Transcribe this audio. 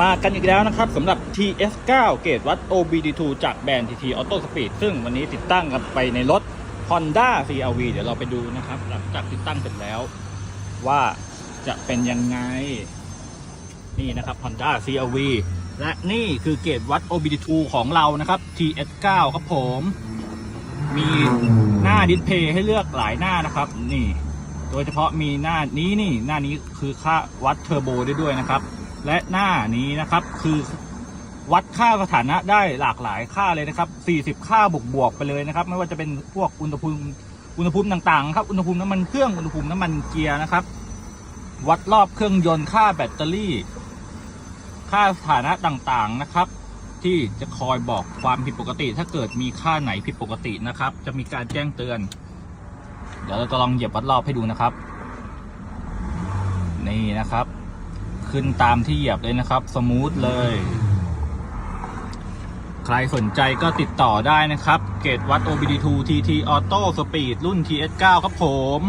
มากันอีกแล้วนะครับสำหรับ TS9 เกรดวัด OBD2 จากแบรนด์ TT Auto Speed ซึ่งวันนี้ติดตั้งกันไปในรถ Honda CRV เดี๋ยวเราไปดูนะครับ หลังจากติดตั้งเสร็จแล้ว ว่าจะเป็นยังไง นี่นะครับ Honda CRV และนี่คือเกรดวัด OBD2 ของเรานะครับ TS9 ครับผม มีหน้าดิสเพย์ให้เลือกหลายหน้านะครับ นี่ โดยเฉพาะมีหน้านี้นี่ หน้านี้คือค่าวัดเทอร์โบได้ด้วยนะครับ และหน้านี้นะครับ คือวัดค่าสถานะได้หลากหลายค่าเลยนะครับ 40 ค่าบวกบวกไปเลยนะครับ ไม่ว่าจะเป็นพวกอุณหภูมิอุณหภูมิต่างๆครับ อุณหภูมิน้ำมันเครื่อง อุณหภูมิน้ำมันเกียร์นะครับ วัดรอบเครื่องยนต์ ค่าแบตเตอรี่ ค่าสถานะต่างๆนะครับ ที่จะคอยบอกความผิดปกติ ถ้าเกิดมีค่าไหนผิดปกตินะครับ จะมีการแจ้งเตือน เดี๋ยวเราจะลองเหยียบวัดรอบให้ดูนะครับ นี่นะครับ ขึ้นตามที่เหยียบเลยนะครับ สมูทเลย ใครสนใจก็ติดต่อได้นะครับ เกรดวัด OBD2 TT Auto Speed รุ่น TS9 ครับผม